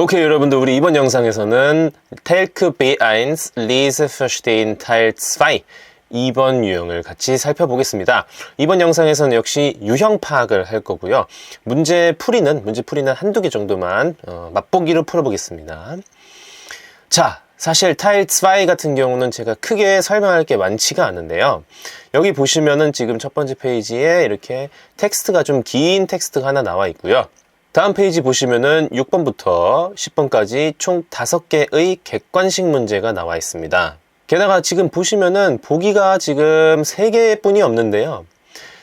오케이 여러분들 우리 이번 영상에서는 Telk B1 Lese Verstehen Teil 2 2번 유형을 같이 살펴보겠습니다. 이번 영상에서는 역시 유형 파악을 할 거고요. 문제 풀이는 문제 풀이는 한두 개 정도만 어, 맛보기로 풀어보겠습니다. 자, 사실 타일 2 같은 경우는 제가 크게 설명할 게 많지가 않은데요. 여기 보시면은 지금 첫 번째 페이지에 이렇게 텍스트가 좀 긴 텍스트가 하나 나와 있고요. 다음 페이지 보시면은 6번부터 10번까지 총 5개의 객관식 문제가 나와 있습니다. 게다가 지금 보시면은 보기가 지금 3개뿐이 없는데요.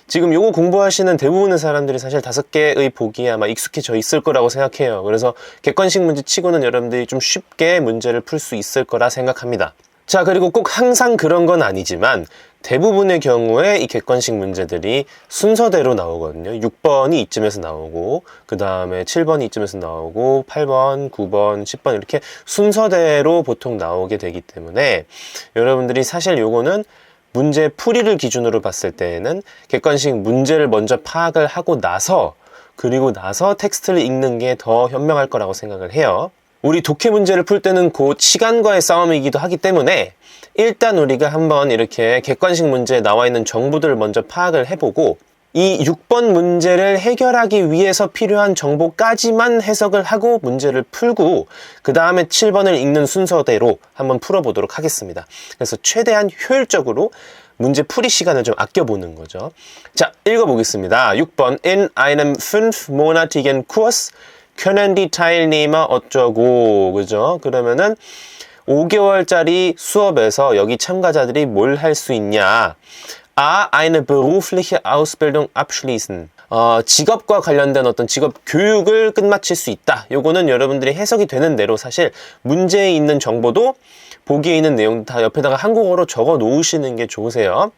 지금 요거 공부하시는 대부분의 사람들이 사실 다섯 개의 보기에 아마 익숙해져 있을 거라고 생각해요. 그래서 객관식 문제 치고는 여러분들이 좀 쉽게 문제를 풀 수 있을 거라 생각합니다. 자, 그리고 꼭 항상 그런 건 아니지만 대부분의 경우에 이 객관식 문제들이 순서대로 나오거든요. 6번이 이쯤에서 나오고, 그 다음에 7번이 이쯤에서 나오고, 8번, 9번, 10번 이렇게 순서대로 보통 나오게 되기 때문에 여러분들이 사실 요거는 문제 풀이를 기준으로 봤을 때에는 객관식 문제를 먼저 파악을 하고 나서 그리고 나서 텍스트를 읽는 게 더 현명할 거라고 생각을 해요. 우리 독해 문제를 풀 때는 곧 시간과의 싸움이기도 하기 때문에 일단 우리가 한번 이렇게 객관식 문제에 나와 있는 정보들을 먼저 파악을 해보고 이 6번 문제를 해결하기 위해서 필요한 정보까지만 해석을 하고 문제를 풀고 그 다음에 7번을 읽는 순서대로 한번 풀어보도록 하겠습니다. 그래서 최대한 효율적으로 문제 풀이 시간을 좀 아껴보는 거죠. 자, 읽어보겠습니다. 6번 In einem 5monatigen Kurs die Teilnehmer 어쩌고 그죠? 그러면은 5개월짜리 수업에서 여기 참가자들이 뭘 할 수 있냐? A. Eine berufliche Ausbildung abschließen. 어, 직업과 관련된 어떤 직업 교육을 끝마칠 수 있다. 요거는 여러분들이 해석이 되는 대로 사실 문제에 있는 정보도 보기에 있는 내용 다 옆에다가 한국어로 적어 놓으시는 게 좋으세요.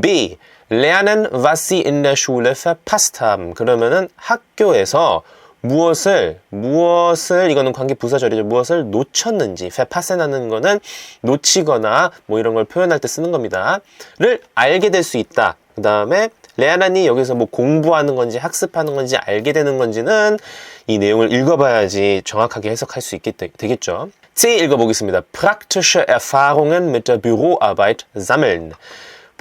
B. Lernen, was sie in der Schule verpasst haben. 그러면은 학교에서 무엇을 무엇을 이거는 관계 부사절이죠. 무엇을 놓쳤는지 페파세나는 거는 놓치거나 뭐 이런 걸 표현할 때 쓰는 겁니다.를 알게 될 수 있다. 그 다음에 레아나니 여기서 뭐 공부하는 건지 학습하는 건지 알게 되는 건지는 이 내용을 읽어봐야지 정확하게 해석할 수 있게 되 겠죠. C 읽어보겠습니다. Praktische Erfahrungen mit der Büroarbeit sammeln.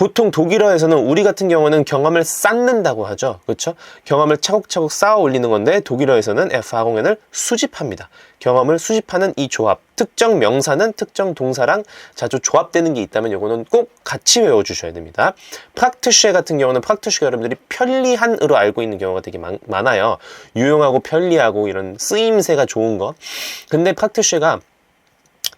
보통 독일어에서는 우리 같은 경우는 경험을 쌓는다고 하죠. 그렇죠? 경험을 차곡차곡 쌓아 올리는 건데 독일어에서는 Erfahrungen을 수집합니다. 경험을 수집하는 이 조합. 특정 명사는 특정 동사랑 자주 조합되는 게 있다면 이거는 꼭 같이 외워주셔야 됩니다. 프락트쉐 같은 경우는 프락트쉐 여러분들이 편리한으로 알고 있는 경우가 되게 많, 아요 유용하고 편리하고 이런 쓰임새가 좋은 거. 근데 프락트쉐가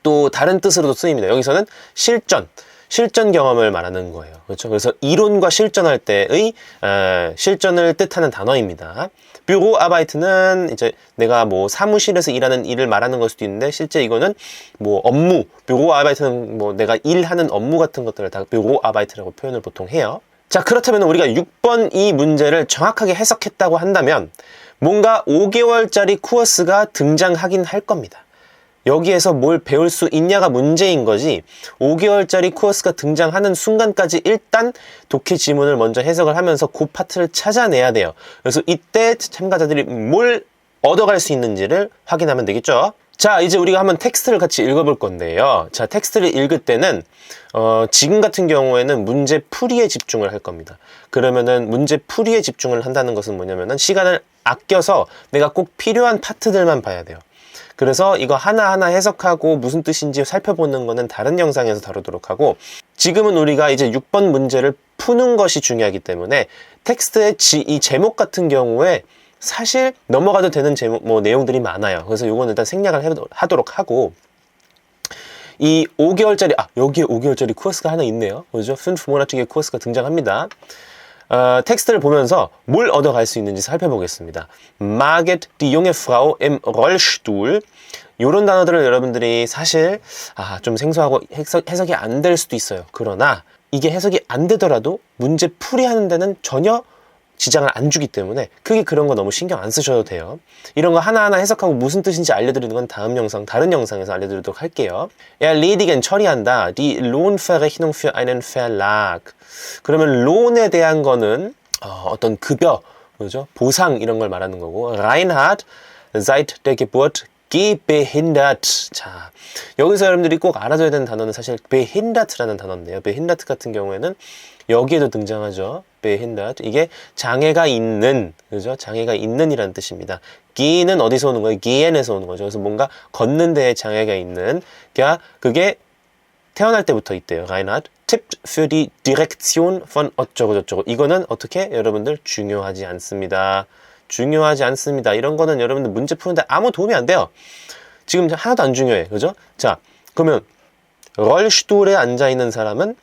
또 다른 뜻으로도 쓰입니다. 여기서는 실전. 실전 경험을 말하는 거예요. 그렇죠? 그래서 이론과 실전할 때의 에, 실전을 뜻하는 단어입니다. 뷰로 아바이트는 이제 내가 뭐 사무실에서 일하는 일을 말하는 걸 수도 있는데 실제 이거는 뭐 업무, 뷰로 아바이트는 뭐 내가 일하는 업무 같은 것들을 다 뷰로 아바이트라고 표현을 보통 해요. 자, 그렇다면 우리가 6번 이 문제를 정확하게 해석했다고 한다면 뭔가 5개월짜리 코어스가 등장하긴 할 겁니다. 여기에서 뭘 배울 수 있냐가 문제인 거지 5개월짜리 코어스가 등장하는 순간까지 일단 독해 지문을 먼저 해석을 하면서 그 파트를 찾아내야 돼요. 그래서 이때 참가자들이 뭘 얻어갈 수 있는지를 확인하면 되겠죠. 자, 이제 우리가 한번 텍스트를 같이 읽어볼 건데요. 자, 텍스트를 읽을 때는, 어, 지금 같은 경우에는 문제 풀이에 집중을 할 겁니다. 그러면은 문제 풀이에 집중을 한다는 것은 뭐냐면은 시간을 아껴서 내가 꼭 필요한 파트들만 봐야 돼요. 그래서 이거 하나하나 해석하고 무슨 뜻인지 살펴보는 거는 다른 영상에서 다루도록 하고 지금은 우리가 이제 6번 문제를 푸는 것이 중요하기 때문에 텍스트의 지, 이 제목 같은 경우에 사실 넘어가도 되는 제목, 뭐 내용들이 많아요. 그래서 이거는 일단 생략을 해, 하도록 하고 이 5개월짜리 아 여기에 5개월짜리 코어스가 하나 있네요. 그죠? 5모나틱의 코어스가 등장합니다. 어, 텍스트를 보면서 뭘 얻어갈 수 있는지 살펴보겠습니다. Marget, die junge Frau im Rollstuhl. 이런 단어들을 여러분들이 사실 아, 좀 생소하고 해석, 해석이 안 될 수도 있어요. 그러나 이게 해석이 안 되더라도 문제 풀이하는 데는 전혀 지장을 안 주기 때문에 크게 그런 거 너무 신경 안 쓰셔도 돼요. 이런 거 하나하나 해석하고 무슨 뜻인지 알려드리는 건 다음 영상, 다른 영상에서 알려드리도록 할게요. erledigen 처리한다. Die Lohnverrechnung für einen Verlag. 그러면 론에 대한 거는 어, 떤 급여, 그죠? 보상 이런 걸 말하는 거고 Reinhard seit der Geburt gehindert. 자, 여기서 여러분들이 꼭 알아줘야 되는 단어는 사실 behindert라는 단어인데요. behindert 같은 경우에는 여기에도 등장하죠. Behindert. 이게 장애가 있는, 그죠? 장애가 있는이라는 뜻입니다. g는 어디서 오는 거예요? gehen에서 오는 거죠. 그래서 뭔가 걷는 데에 장애가 있는. 그러니까 그게 태어날 때부터 있대요. Reinhard. tippt für die Direktion von 어쩌고 저쩌고. 이거는 어떻게 여러분들 중요하지 않습니다. 중요하지 않습니다. 이런 거는 여러분들 문제 푸는데 아무 도움이 안 돼요. 지금 하나도 안 중요해. 그죠? 자, 그러면 럴슈툴에 앉아 있는 사람은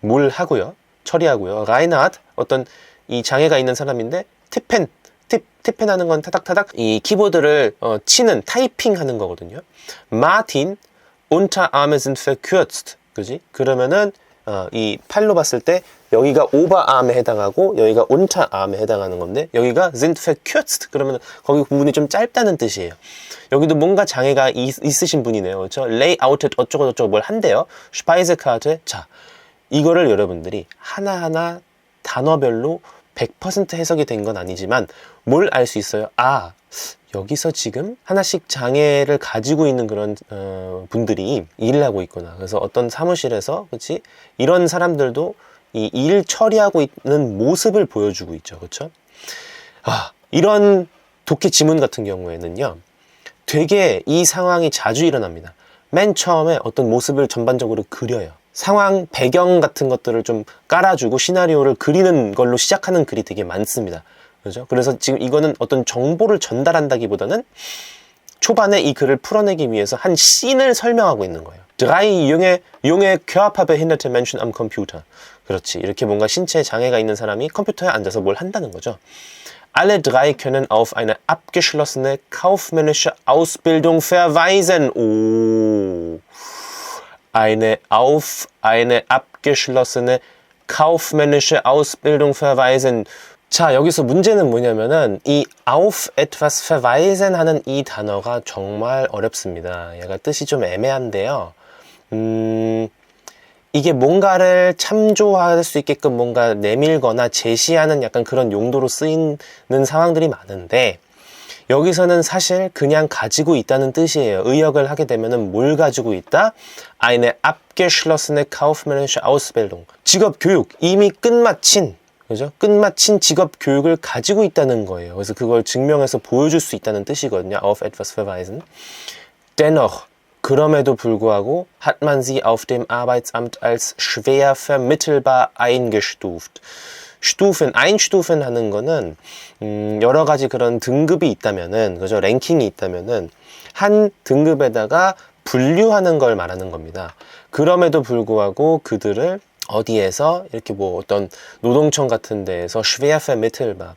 뭘 하고요? 처리하고요. 라이나트 어떤 이 장애가 있는 사람인데 티펜 팁, 티펜 하는 건 타닥타닥 이 키보드를 어, 치는 타이핑 하는 거거든요. 마틴 Unterarme sind verkürzt. 그지? 그러면은 어, 이 팔로 봤을 때 여기가 오버암에 해당하고 여기가 온타암에 해당하는 건데 여기가 sind verkürzt 그러면 거기 부분이 좀 짧다는 뜻이에요. 여기도 뭔가 장애가 있, 있으신 분이네요. 그렇죠? layout 어쩌고 저쩌고 뭘 한대요. 스파이스카트 자 이거를 여러분들이 하나하나 단어별로 100% 해석이 된 건 아니지만 뭘 알 수 있어요? 아 여기서 지금 하나씩 장애를 가지고 있는 그런 어, 분들이 일을 하고 있구나. 그래서 어떤 사무실에서 그렇지 이런 사람들도 이 일 처리하고 있는 모습을 보여주고 있죠. 그렇죠? 아 이런 독해 지문 같은 경우에는요. 되게 이 상황이 자주 일어납니다. 맨 처음에 어떤 모습을 전반적으로 그려요. 상황 배경 같은 것들을 좀 깔아주고 시나리오를 그리는 걸로 시작하는 글이 되게 많습니다. 그죠? 그래서 지금 이거는 어떤 정보를 전달한다기보다는 초반에 이 글을 풀어내기 위해서 한 씬을 설명하고 있는 거예요. drei junge, junge körperbehinderte Menschen am Computer. 그렇지. 이렇게 뭔가 신체 장애가 있는 사람이 컴퓨터에 앉아서 뭘 한다는 거죠. Alle drei können auf eine abgeschlossene kaufmännische Ausbildung verweisen. Oh. Eine auf eine abgeschlossene kaufmännische Ausbildung verweisen. 자, 여기서 문제는 뭐냐면은 이 auf etwas verweisen 하는 이 단어가 정말 어렵습니다. 얘가 뜻이 좀 애매한데요. 음, 이게 뭔가를 참조할 수 있게끔 뭔가 내밀거나 제시하는 약간 그런 용도로 쓰이는 상황들이 많은데 여기서는 사실 그냥 가지고 있다는 뜻이에요. 의역을 하게 되면은 뭘 가지고 있다? Eine abgeschlossene kaufmännische Ausbildung. 직업 교육 이미 끝마친 그죠? 끝마친 직업 교육을 가지고 있다는 거예요. 그래서 그걸 증명해서 보여줄 수 있다는 뜻이거든요. Auf etwas verweisen. Dennoch 그럼에도 불구하고 hat man sie auf dem Arbeitsamt als schwer vermittelbar eingestuft. Stufen, einstufen 하는 거는 음, 여러 가지 그런 등급이 있다면은 그죠 랭킹이 있다면은 한 등급에다가 분류하는 걸 말하는 겁니다. 그럼에도 불구하고 그들을 어디에서 이렇게 뭐 어떤 노동청 같은 데에서 schwer vermittelbar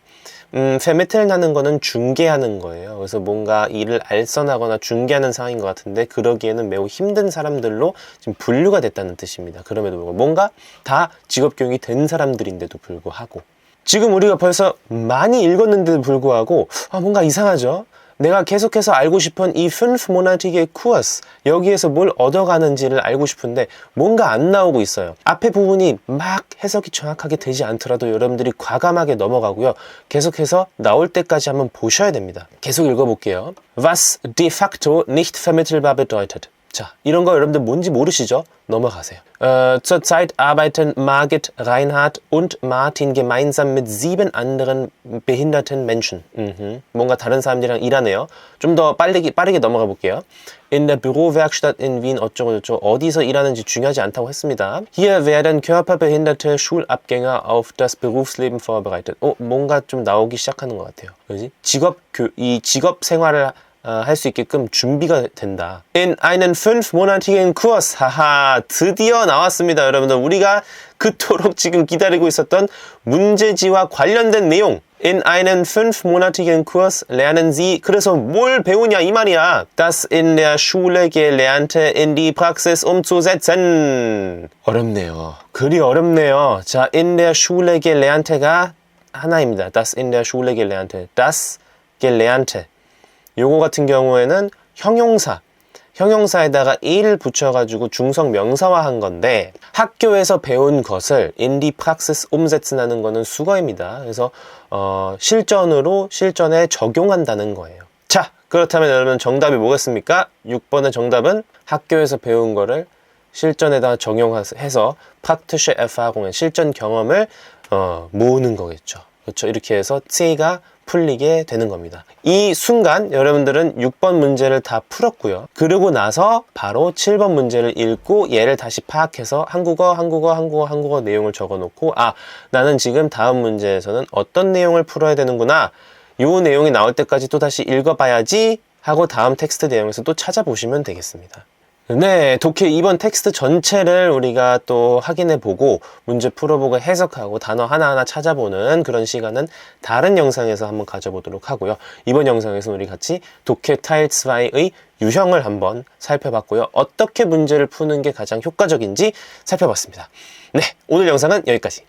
음, 페메텔 하는 거는 중개하는 거예요. 그래서 뭔가 일을 알선하거나 중개하는 상황인 것 같은데 그러기에는 매우 힘든 사람들로 지금 분류가 됐다는 뜻입니다. 그럼에도 불구하고 뭔가 다 직업 교육이 된 사람들인데도 불구하고 지금 우리가 벌써 많이 읽었는데도 불구하고 아, 뭔가 이상하죠? 내가 계속해서 알고 싶은 이 5모나틱의 쿠어스 여기에서 뭘 얻어가는지를 알고 싶은데 뭔가 안 나오고 있어요. 앞에 부분이 막 해석이 정확하게 되지 않더라도 여러분들이 과감하게 넘어가고요. 계속해서 나올 때까지 한번 보셔야 됩니다. 계속 읽어볼게요. Was de facto nicht vermittelbar bedeutet. 자, 이런 거 여러분들 뭔지 모르시죠? 넘어가세요. Äh, zurzeit arbeiten Margit Reinhardt und Martin gemeinsam mit sieben anderen behinderten Menschen. Mhm. 뭔가 다른 사람들이랑 일하네요. 좀 더 빠르게, 빠르게 넘어가 볼게요. In der Bürowerkstatt in Wien 어쩌고 저쩌고 어디서 일하는지 중요하지 않다고 했습니다. Hier werden körperbehinderte Schulabgänger auf das Berufsleben vorbereitet. 어, 뭔가 좀 나오기 시작하는 것 같아요. 그지? 직업 교, 이 직업 생활을 할 수 있게끔 준비가 된다. In einen fünfmonatigen Kurs. 하하, 드디어 나왔습니다, 여러분들. 우리가 그토록 지금 기다리고 있었던 문제지와 관련된 내용. In einen fünfmonatigen Kurs lernen Sie, 그래서 뭘 배우냐 이 말이야. Das in der Schule gelernte in die Praxis umzusetzen. 어렵네요. 글이 어렵네요. 자, in der Schule gelernte가 하나입니다. Das in der Schule gelernte. Das gelernte. 요거 같은 경우에는 형용사, 형용사에다가 il 붙여가지고 중성 명사화한 건데 학교에서 배운 것을 die Praxis umsetz는하는 거는 수거입니다. 그래서 어, 실전으로 실전에 적용한다는 거예요. 자, 그렇다면 여러분 정답이 뭐겠습니까? 6번의 정답은 학교에서 배운 거를 실전에다 적용해서 praktische Erfahrungen 실전 경험을 어, 모으는 거겠죠. 그렇죠. 이렇게 해서 C가 풀리게 되는 겁니다. 이 순간 여러분들은 6번 문제를 다 풀었고요. 그러고 나서 바로 7번 문제를 읽고 얘를 다시 파악해서 한국어, 한국어, 한국어, 한국어 내용을 적어 놓고 아, 나는 지금 다음 문제에서는 어떤 내용을 풀어야 되는구나. 요 내용이 나올 때까지 또 다시 읽어봐야지 하고 다음 텍스트 내용에서 또 찾아보시면 되겠습니다. 네, 독해 2번 텍스트 전체를 우리가 또 확인해 보고 문제 풀어보고 해석하고 단어 하나하나 찾아보는 그런 시간은 다른 영상에서 한번 가져보도록 하고요. 이번 영상에서 우리 같이 독해 타일 2의 유형을 한번 살펴봤고요. 어떻게 문제를 푸는 게 가장 효과적인지 살펴봤습니다. 네, 오늘 영상은 여기까지.